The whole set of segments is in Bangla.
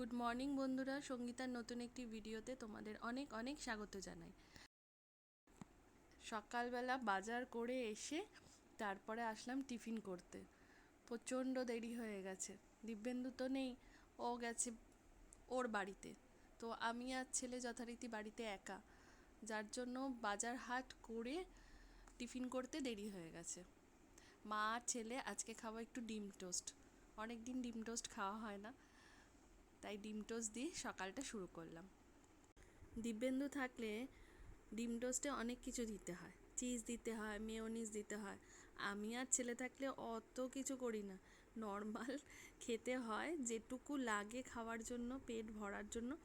গুড মর্নিং বন্ধুরা। সঙ্গীতার নতুন একটি ভিডিওতে তোমাদের অনেক অনেক স্বাগত জানাই। সকালবেলা বাজার করে এসে তারপরে আসলাম টিফিন করতে। প্রচণ্ড দেরি হয়ে গেছে। দিব্যেন্দু তো নেই, ও গেছে ওর বাড়িতে। তো আমি আর ছেলে যথারীতি বাড়িতে একা। যার জন্য বাজার হাট করে টিফিন করতে দেরি হয়ে গেছে। মা আর ছেলে আজকে খাব একটু ডিম টোস্ট। অনেক দিন ডিম টোস্ট খাওয়া হয় না। তাই ডিম টোস্ট দিয়ে সকালটা শুরু করলাম। দিব্যেন্দু থাকলে ডিম টোস্টে অনেক কিছু দিতে হয়। চিজ দিতে হয়, মেয়োনিজ দিতে হয়। আমি আর ছেলে থাকলে অত কিছু করি না। নর্মাল খেতে হয়, যেটুকু লাগে খাওয়ার জন্য, পেট ভরার জন্য,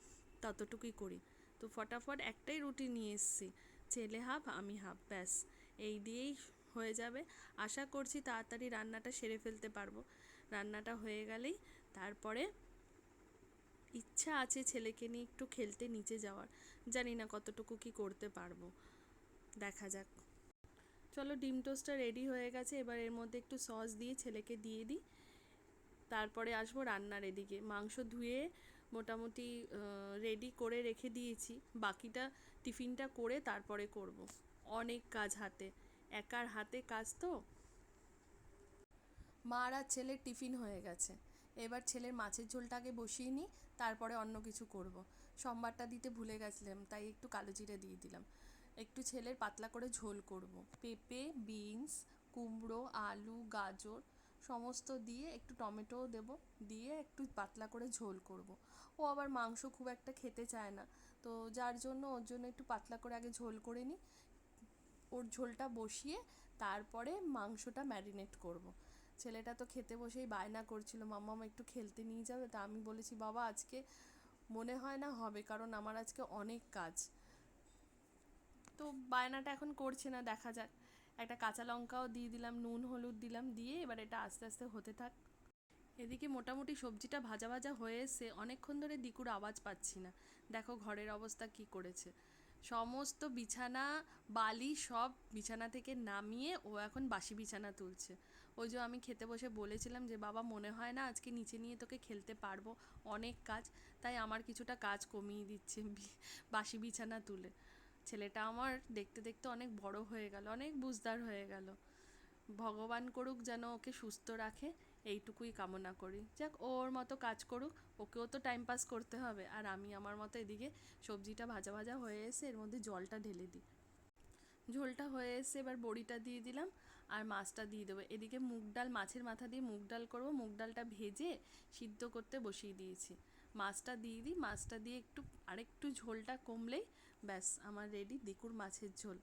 ততটুকুই করি। তো ফটাফট একটাই রুটি নিয়ে এসেছি, ছেলে হাফ, আমি হাফ, ব্যাস। এই দিয়েই হয়ে যাবে। আশা করছি তাড়াতাড়ি রান্নাটা সেরে ফেলতে পারব। রান্নাটা হয়ে গেলেই তারপরে ইচ্ছা আছে ছেলেকে নিয়ে একটু খেলতে নিচে যাওয়ার। জানি না কতটুকু কি করতে পারব। দেখা যাক। চলো ডিম টোস্টটা রেডি হয়ে গেছে, এবার এর মধ্যে একটু সস দিয়ে ছেলেকে দিয়ে দিই। তারপরে আসব রান্নার এদিকে। মাংস ধুয়ে মোটামুটি রেডি করে রেখে দিয়েছি। বাকিটা টিফিনটা করে তারপরে করব। অনেক কাজ হাতে। একার হাতে কাজ তো। মার আর ছেলের টিফিন হয়ে গেছে। এবার ছেলের মাছের ঝোলটাকে বসিয়ে নিই। তারপরে অন্য কিছু করব। সোমবারটা দিতে ভুলে গেছিলাম, তাই একটু কালো জিরে দিয়ে দিলাম একটু ছেলের পাতলা করে ঝোল করব। পেঁপে, বিনস, কুমড়ো, আলু, গাজর সমস্ত দিয়ে একটু টমেটোও দেব, দিয়ে একটু পাতলা করে ঝোল করব। ও আবার মাংস খুব একটা খেতে চায় না, তো যার জন্য ওর জন্য একটু পাতলা করে আগে ঝোল করে নিই ওর ঝোলটা বসিয়ে তারপরে মাংসটা ম্যারিনেট করব। ছেলেটা তো খেতে বসেই বায়না করছিল মাম্মাম একটু খেলতে নিয়ে যাবে? তা আমি বলেছি, বাবা, আজকে মনে হয় না হবে, কারণ আমার আজকে অনেক কাজ। তো বায়নাটা এখন করছে না, দেখা যাক। একটা কাঁচা লঙ্কাও দিয়ে দিলাম, নুন, হলুদ দিলাম, দিয়ে এবার এটা আস্তে আস্তে হতে থাক। এদিকে মোটামুটি সবজিটা ভাজা ভাজা হয়ে এসে অনেকক্ষণ ধরে দিকুর আওয়াজ পাচ্ছি না। দেখো ঘরের অবস্থা কি করেছে। সমস্ত বিছানা, বালি সব বিছানা থেকে নামিয়ে ও এখন বাসি বিছানা তুলছে। ওই যে আমি খেতে বসে বলেছিলাম যে, বাবা, মনে হয় না আজকে নিচে নিয়ে তোকে খেলতে পারব অনেক কাজ। তাই আমার কিছুটা কাজ কমিয়ে দিচ্ছে বাসি বিছানা তুলে। ছেলেটা আমার দেখতে দেখতে অনেক বড় হয়ে গেল, অনেক বুঝদার হয়ে গেল। ভগবান করুক যেন ওকে সুস্থ রাখে, এইটুকুই কামনা করি। যাক, ওর মতো কাজ করুক, ওকেও তো টাইম পাস করতে হবে। আর আমি আমার মতো এদিকে সবজিটা ভাজা ভাজা হয়ে এসে এর মধ্যে জলটা ঢেলে দিই। ঝোলটা হয়ে এসে এবার বড়িটা দিয়ে দিলাম। আর মাছটা দিয়ে দেবো। এদিকে মুগ ডাল, মাছের মাথা দিয়ে মুগ ডাল করব। মুগ ডালটা ভেজে সিদ্ধ করতে বসিয়ে দিয়েছি। মাছটা দিয়ে দিই। মাছটা দিয়ে একটু, আরেকটু ঝোলটা কমলেই ব্যাস, আমার রেডি দিকুর মাছের ঝোল।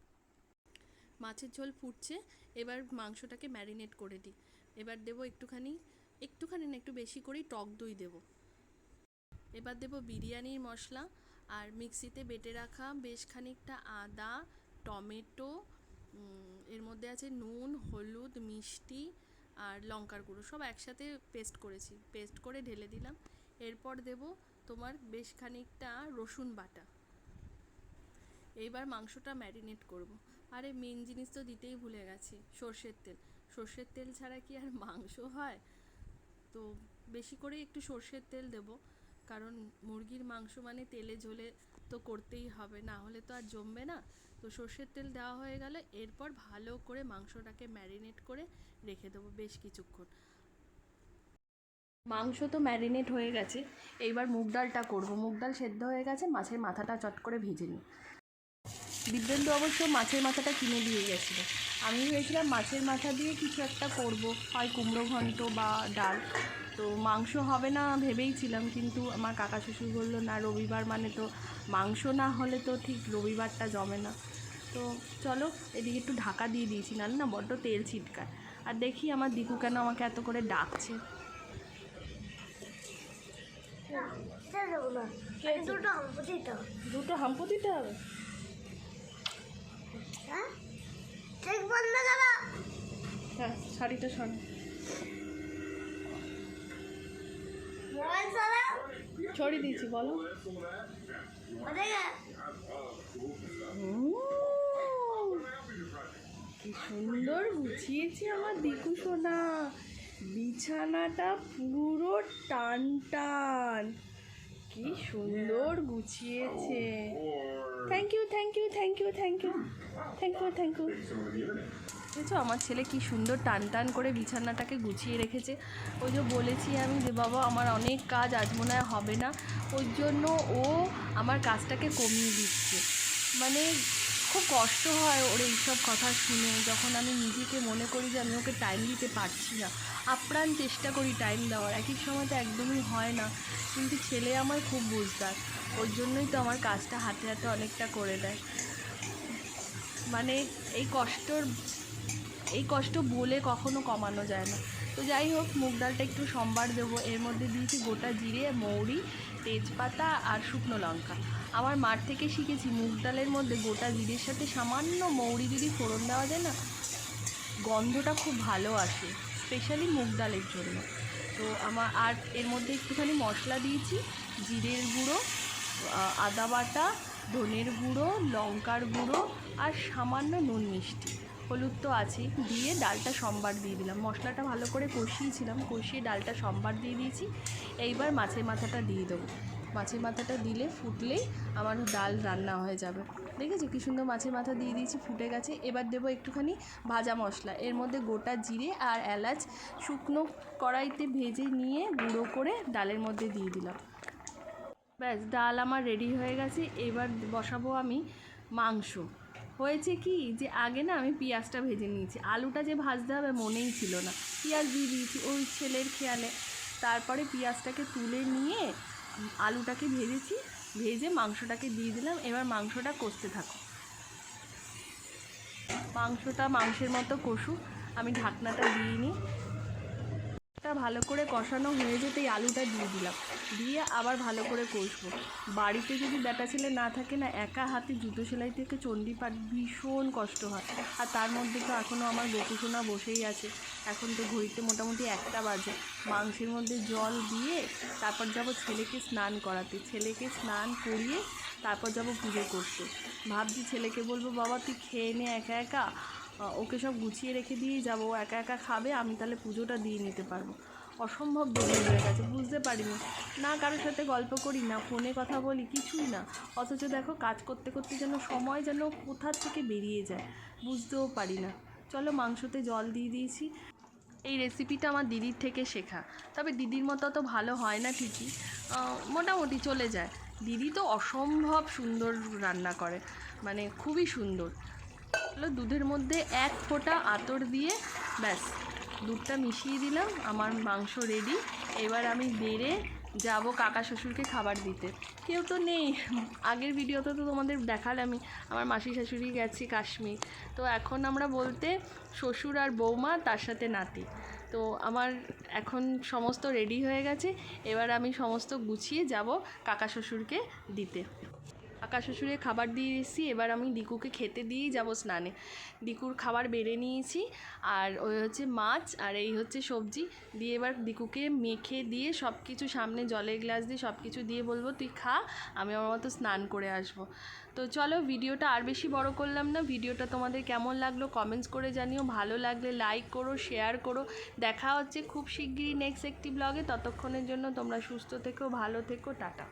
মাছের ঝোল ফুটছে। এবার মাংসটাকে ম্যারিনেট করে দিই এবার দেবো একটুখানি একটুখানি না একটু বেশি করেই টক দই দেবো। এবার দেবো বিরিয়ানির মশলা। আর মিক্সিতে বেটে রাখা বেশ খানিকটা আদা, টমেটো এর মধ্যে আছে নুন, হলুদ, মিষ্টি আর লঙ্কার গুঁড়ো। সব একসাথে পেস্ট করেছি। পেস্ট করে ঢেলে দিলাম। এরপর দেব তোমার বেশ খানিকটা রসুন বাটা। এইবার মাংসটা ম্যারিনেট করব। আরে মেন জিনিস তো দিতেই ভুলে গেছি, সর্ষের তেল। সর্ষের তেল ছাড়া কি আর মাংস হয়? তো বেশি করে একটু সর্ষের তেল দেব। কারণ মুরগির মাংস মানে তেলে ঝোলে তো করতেই হবে। না হলে তো আর জমবে না। তো সর্ষের তেল দেওয়া হয়ে গেলে এরপর ভালো করে মাংসটাকে ম্যারিনেট করে রেখে দেবো বেশ কিছুক্ষণ। মাংস তো ম্যারিনেট হয়ে গেছে, এইবার মুগ ডালটা করব। মুগ ডাল সেদ্ধ হয়ে গেছে, মাছের মাথাটা চট করে ভেজে নিই। দিব্যেন্দু অবশ্য মাছের মাথাটা কিনে দিয়ে গেছিল। আমি ভেবেছিলাম মাছের মাথা দিয়ে কিছু একটা করব, হয় কুমড়ো ঘন্ট বা ডাল। তো মাংস হবে না ভেবেইছিলাম কিন্তু আমার কাকা শ্বশুর বলল, না, রবিবার মানে তো মাংস না হলে তো ঠিক রবিবারটা জমে না। তো চলো এদিকে একটু ঢাকা দিয়ে দিয়েছি, নাহলে না বড্ড তেল ছিটকায়। আর দেখি আমার দিকু কেন আমাকে এত করে ডাকছে। দুটো হাম্পু দিতে হবে? হ্যাঁ ছড়িয়ে দিয়েছি, বলো। কি সুন্দর গুছিয়েছি আমার দিকু সোনা। বিছানাটা পুরো টান টান কি সুন্দর গুছিয়েছে। Thank you thank you thank you thank you thank you thank you বুঝেছ আমার ছেলে কি সুন্দর টান টান করে বিছানাটাকে গুছিয়ে রেখেছে। ওই যে বলেছি আমি যে, বাবা, আমার অনেক কাজ আজ মনে হবে না। ওই জন্য ও আমার কাজটাকে কমিয়ে দিচ্ছে। মানে খুব কষ্ট হয় ওর এইসব কথা শুনে। যখন আমি নিজেকে মনে করি যে আমি ওকে টাইম দিতে পারছি না, আপ্রাণ চেষ্টা করি টাইম দেওয়ার। একই সময় তো একদমই হয় না। কিন্তু ছেলে আমার খুব বুঝদার। ওর জন্যই তো আমার কাজটা হাতে হাতে অনেকটা করে দেয়। মানে এই কষ্টর এই কষ্ট বলে কখনো কমানো যায় না। তো যাই হোক, মুগ ডালটা একটু সম্বার দেবো। এর মধ্যে দিয়েছি গোটা জিরে, মৌরি, তেজপাতা আর শুকনো লঙ্কা। আমার মার থেকে শিখেছি মুগ ডালের মধ্যে গোটা জিরের সাথে সামান্য মৌরি যদি ফোড়ন দেওয়া যায় না, গন্ধটা খুব ভালো আসে স্পেশালি মুগ ডালের জন্য। তো আমার আর এর মধ্যে একটুখানি মশলা দিয়েছি, জিরের গুঁড়ো আদা বাটা, ধনের গুঁড়ো, লঙ্কার গুঁড়ো আর সামান্য নুন মিষ্টি। হলুদ তো আছেই। দিয়ে ডালটা সম্বার দিয়ে দিলাম। মশলাটা ভালো করে কষিয়েছিলাম, কষিয়ে ডালটা সম্বার দিয়ে দিয়েছি। এইবার মাছের মাথাটা দিয়ে দেবো। মাছের মাথাটা দিলে ফুটলেই আমার ডাল রান্না হয়ে যাবে। দেখেছ কি সুন্দর মাছের মাথা দিয়ে দিয়েছি, ফুটে গেছে। এবার দেবো একটুখানি ভাজা মশলা। এর মধ্যে গোটা জিরে আর এলাচ শুকনো কড়াইতে ভেজে নিয়ে গুঁড়ো করে ডালের মধ্যে দিয়ে দিলাম। ব্যাস, ডাল আমার রেডি হয়ে গেছে। এবার বসাবো আমি মাংস। হয়েছে কি যে আগে না আমি পেঁয়াজটা ভেজে নিয়েছি। আলুটা যে ভাজতে হবে মনেই ছিল না। পেঁয়াজ দিয়ে দিয়েছি ওই ছেলের খেয়ালে। তারপরে পেঁয়াজটাকে তুলে নিয়ে আলুটাকে ভেজেছি। ভেজে মাংসটাকে দিয়ে দিলাম। এবার মাংসটা কষতে থাকো। মাংসটা মাংসের মতো কষু আমি ঢাকনাটা টা ভালো করে কষানো হয়ে যেতেই আলুটা দিয়ে দিলাম। দিয়ে আবার ভালো করে কষবো। বাড়িতে যদি বেটা ছেলে না থাকে না, একা হাতে জুতো সেলাই থেকে চণ্ডীপাঠ ভীষণ কষ্ট হয়। আর তার মধ্যে তো এখনও আমার বকুসোনা বসেই আছে। এখন তো ঘড়িতে মোটামুটি একটা বাজে। মাংসের মধ্যে জল দিয়ে তারপর যাব ছেলেকে স্নান করাতে। ছেলেকে স্নান করিয়ে তারপর যাব পুজো করতে। ভাবছি ছেলেকে বলব, বাবা, তুই খেয়ে নে একা একা। ওকে সব গুছিয়ে রেখে দিয়ে যাব। একা একা খাবে, আমি তাহলে পুজোটা দিয়ে নিতে পারব। অসম্ভব দেরি হয়ে গেছে বুঝতে পারিনি। না, কারোর সাথে গল্প করি না, ফোনে কথা বলি, কিছুই না। অথচ দেখো, কাজ করতে করতে যেন সময় যেন কোথার থেকে বেরিয়ে যায়, বুঝতেও পারি না। চলো, মাংসতে জল দিয়ে দিয়েছি। এই রেসিপিটা আমার দিদির থেকে শেখা। তবে দিদির মতো তো ভালো হয় না ঠিকই। মোটামুটি চলে যায়। দিদি তো অসম্ভব সুন্দর রান্না করে মানে খুবই সুন্দর। দুধের মধ্যে এক ফোঁটা আতর দিয়ে ব্যাস, দুধটা মিশিয়ে দিলাম, আমার মাংস রেডি এবার আমি বেড়ে যাব কাকা শ্বশুরকে খাবার দিতে। কেউ তো নেই। আগের ভিডিওতে তো তোমাদের দেখালামই। আমার মাসি শাশুড়ি গেছি কাশ্মীর। তো এখন আমরা বলতে শ্বশুর আর বৌমা, তার সাথে নাতি। তো আমার এখন সমস্ত রেডি হয়ে গেছে। এবার আমি সমস্ত গুছিয়ে যাব কাকা শ্বশুরকে দিতে। কাকা শ্বশুরের খাবার দিয়ে এসেছি এবার আমি দিকুকে খেতে দিয়েই যাব স্নানে। দিকুর খাবার বেড়ে নিয়েছি, আর ওই হচ্ছে মাছ আর এই হচ্ছে সবজি। দিয়ে এবার দিকুকে মেখে দিয়ে সব কিছু সামনে জলের গ্লাস দিয়ে সব কিছু দিয়ে বলব, তুই খা, আমি আমার মতো স্নান করে আসব। তো চলো ভিডিওটা আর বেশি বড় করলাম না। ভিডিওটা তোমাদের কেমন লাগল কমেন্টস করে জানিও। ভালো লাগলে লাইক করো, শেয়ার করো। দেখা হচ্ছে খুব শিগগিরই নেক্সট একটি ব্লগে ততক্ষণের জন্য তোমরা সুস্থ থেকো, ভালো থেকো, টাটা।